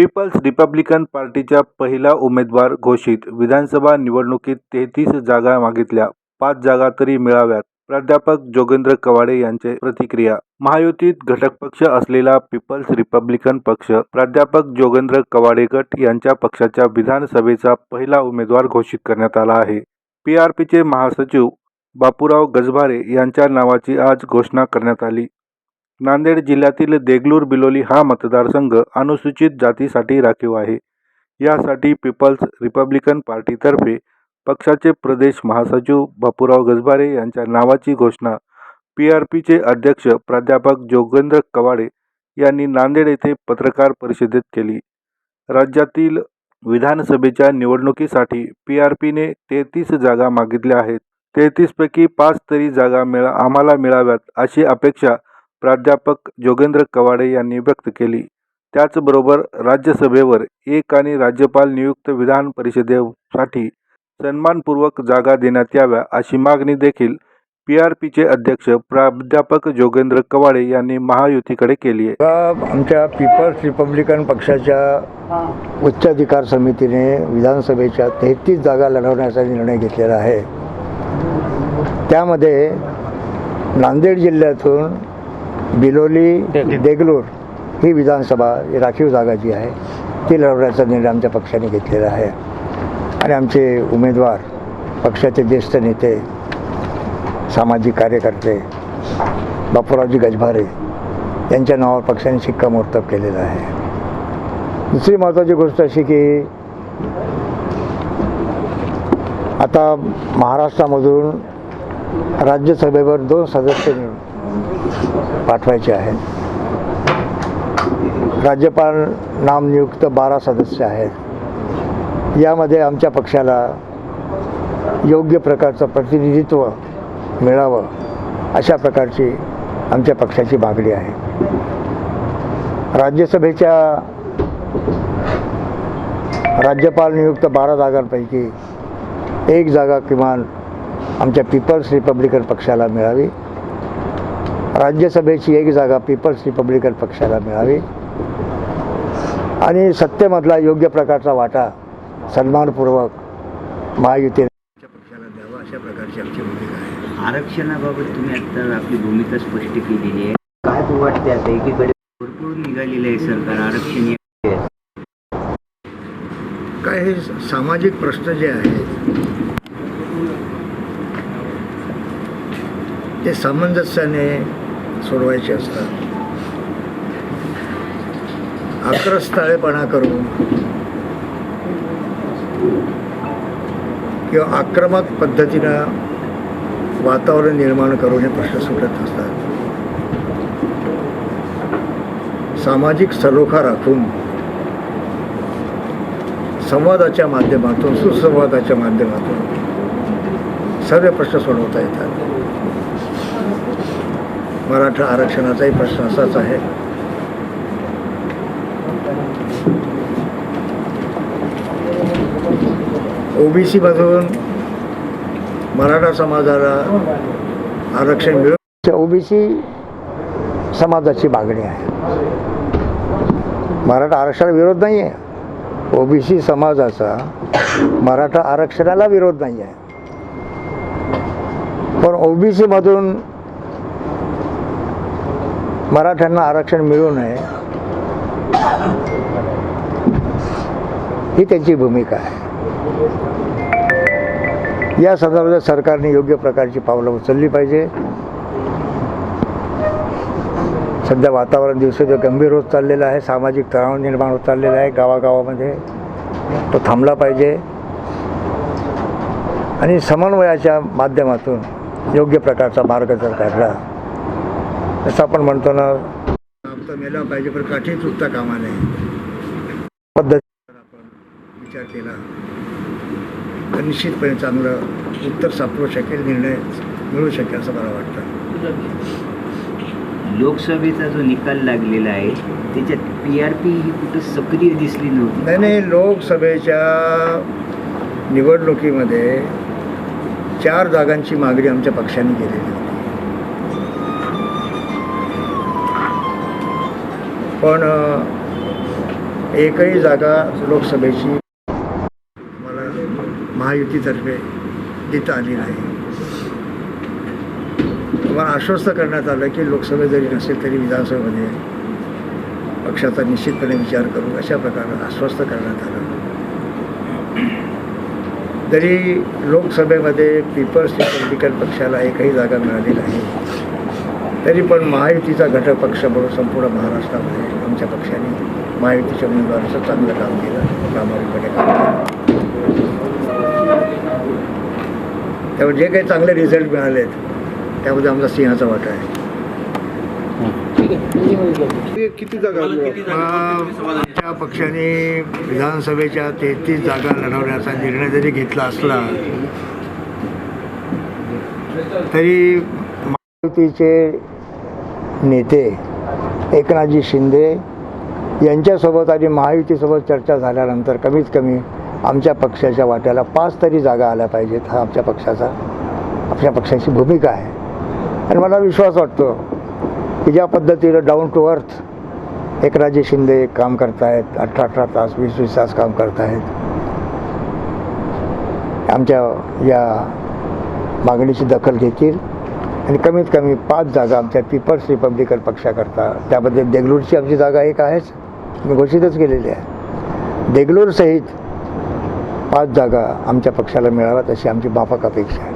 People's Republican पार्टीच्या पहिला उमेदवार घोषित. विधानसभा निवडणुकीत तेहतीस जागा मागितल्या. पाच जागा तरी मिळाव्यात. प्राध्यापक जोगेंद्र कवाडे यांचे प्रतिक्रिया. महायुतीत घटकपक्ष असलेला पीपल्स रिपब्लिकन पक्ष प्राध्यापक जोगेंद्र कवाडे गट यांच्या पक्षाच्या विधानसभेचा पहिला उमेदवार घोषित करण्यात आला आहे. पी आर पीचे महासचिव बापूराव गजभारे यांच्या नावाची आज घोषणा करण्यात आली. नांदेड जिल्ह्यातील देगलूर बिलोली हा मतदारसंघ अनुसूचित जातीसाठी राखीव आहे. यासाठी पीपल्स रिपब्लिकन पार्टीतर्फे पक्षाचे प्रदेश महासचिव बापूराव गजबारे यांच्या नावाची घोषणा पी आर पीचे अध्यक्ष प्राध्यापक जोगेंद्र कवाडे यांनी नांदेड येथे पत्रकार परिषदेत केली. राज्यातील विधानसभेच्या निवडणुकीसाठी पी आर पीने तेहतीस जागा मागितल्या आहेत. तेहतीसपैकी पाच तरी जागा मिळा आम्हाला मिळाव्यात अशी अपेक्षा प्राध्यापक जोगेंद्र कवाडे यांनी व्यक्त केली. त्याचबरोबर राज्यसभेवर एक आणि राज्यपाल नियुक्त विधान परिषदेसाठी सन्मानपूर्वक जागा देण्यात याव्या अशी मागणी देखील पी आर पीचे अध्यक्ष प्राध्यापक जोगेंद्र कवाडे यांनी महायुतीकडे केली आहे. आमच्या पीपल्स रिपब्लिकन पक्षाच्या उच्चाधिकार समितीने विधानसभेच्या तेहतीस जागा लढवण्याचा निर्णय घेतलेला आहे त्यामध्ये नांदेड जिल्ह्यातून बिलोली देगलूर. ही विधानसभा राखीव जागा जी आहे ती लढवण्याचा निर्णय आमच्या पक्षाने घेतलेला आहे. आणि आमचे उमेदवार पक्षाचे ज्येष्ठ नेते सामाजिक कार्यकर्ते बापूरावजी गजभारे यांच्या नावावर पक्षाने शिक्कामोर्तब केलेलं आहे. दुसरी महत्त्वाची गोष्ट अशी की आता महाराष्ट्रामधून राज्यसभेवर दोन सदस्य निवडून पाठवायचे आहेत. राज्यपाल नामनियुक्त बारा सदस्य आहेत. यामध्ये आमच्या पक्षाला योग्य प्रकारचं प्रतिनिधित्व मिळावं अशा प्रकारची आमच्या पक्षाची मागणी आहे. राज्यसभेच्या राज्यपाल नियुक्त बारा जागांपैकी एक जागा किमान आमच्या पीपल्स रिपब्लिकन पक्षाला मिळावी. राज्यसभेची एक जागा पीपल्स रिपब्लिकन पक्षाला मिळावी. आणि सत्तेमधला योग्य प्रकारचा वाटा सन्मानपूर्वक महायुतीने पक्षाला द्यावा अशा प्रकारची आमची भूमिका आहे. आरक्षणाबाबत तुम्ही आता आपली भूमिका स्पष्ट केलेली आहे. काय वाटते आता? एकीकडे भरपूर निघालेलं आहे सरकार आरक्षण काय हे सामाजिक प्रश्न जे आहेत ते सामंजस्याने सोडवायचे असतात. आक्रस्ताळेपणा करून किंवा आक्रमक पद्धतीनं वातावरण निर्माण करून हे प्रश्न सुटत असतात. सामाजिक सलोखा राखून संवादाच्या माध्यमातून सुसंवादाच्या माध्यमातून सर्व प्रश्न सोडवता येतात. मराठा आरक्षणाचाही प्रश्न असाच आहे. ओबीसीमधून मराठा समाजाला आरक्षण मिळून ओबीसी समाजाची मागणी आहे. मराठा आरक्षणाला विरोध नाही आहे ओबीसी समाजाचा मराठा आरक्षणाला विरोध नाही आहे पण ओबीसीमधून मराठ्यांना आरक्षण मिळू नये ही त्यांची भूमिका आहे. या संदर्भात सरकारने योग्य प्रकारची पावलं उचलली पाहिजे. सध्या वातावरण दिवसेदिवस गंभीर होत चाललेलं आहे. सामाजिक तणाव निर्माण होत चाललेला आहे गावागावामध्ये. तो थांबला पाहिजे. आणि समन्वयाच्या माध्यमातून योग्य प्रकारचा मार्ग जर काढला जसं आपण म्हणतो ना. मेला पाहिजे पण काठी चुकता कामा नये पद्धती आपण विचार केला. निश्चितपणे चांगलं उत्तर सापडू शकेल निर्णय मिळू शकेल असं मला वाटतं. लोकसभेचा जो निकाल लागलेला आहे त्याच्यात पी आर पी ही कुठं सक्रिय दिसली नव्हती. नाही नाही लोकसभेच्या निवडणुकीमध्ये चार जागांची मागणी आमच्या पक्षाने केलेली होती. पण एकही जागा लोकसभेची मला महायुतीतर्फे देता आली नाही. मला आश्वस्त करण्यात आलं की लोकसभेत जरी नसेल तरी विधानसभेमध्ये पक्षाचा निश्चितपणे विचार करू अशा प्रकारे आश्वस्त करण्यात आलं. जरी लोकसभेमध्ये पीपल्स रिपब्लिकन पक्षाला एकही जागा मिळाली नाही तरी पण महायुतीचा घटक पक्ष म्हणून संपूर्ण महाराष्ट्रामध्ये आमच्या पक्षाने महायुतीच्या उमेदवाराचं चांगलं काम केलं प्रामाणिकपणे काम केलं. त्यामुळे जे काही चांगले रिझल्ट मिळालेत त्यामध्ये आमचा सिंहाचा वाटा आहे. किती जागा आमच्या पक्षाने विधानसभेच्या तेहतीस जागा लढवण्याचा निर्णय जरी घेतला असला तरी महायुतीचे नेते एकनाथजी शिंदे यांच्यासोबत आणि महायुतीसोबत चर्चा झाल्यानंतर कमीत कमी आमच्या पक्षाच्या वाट्याला पाच तरी जागा आल्या पाहिजेत हा आमच्या पक्षाचा आपल्या पक्षाची भूमिका आहे. आणि मला विश्वास वाटतो की ज्या पद्धतीनं डाऊन टू अर्थ एकनाथजी शिंदे काम करतायत अठरा अठरा तास वीस वीस तास काम करतायत. आमच्या या मागणीची दखल घेतील. आणि कमीत कमी पाच जागा आमच्या पीपल्स रिपब्लिकन पक्षाकरता. त्यामध्ये देगलूरची आमची जागा एक आहेच. मी घोषितच केलेली आहे. देगलूरसहित पाच जागा आमच्या पक्षाला मिळाव्यात अशी आमची माफक अपेक्षा आहे.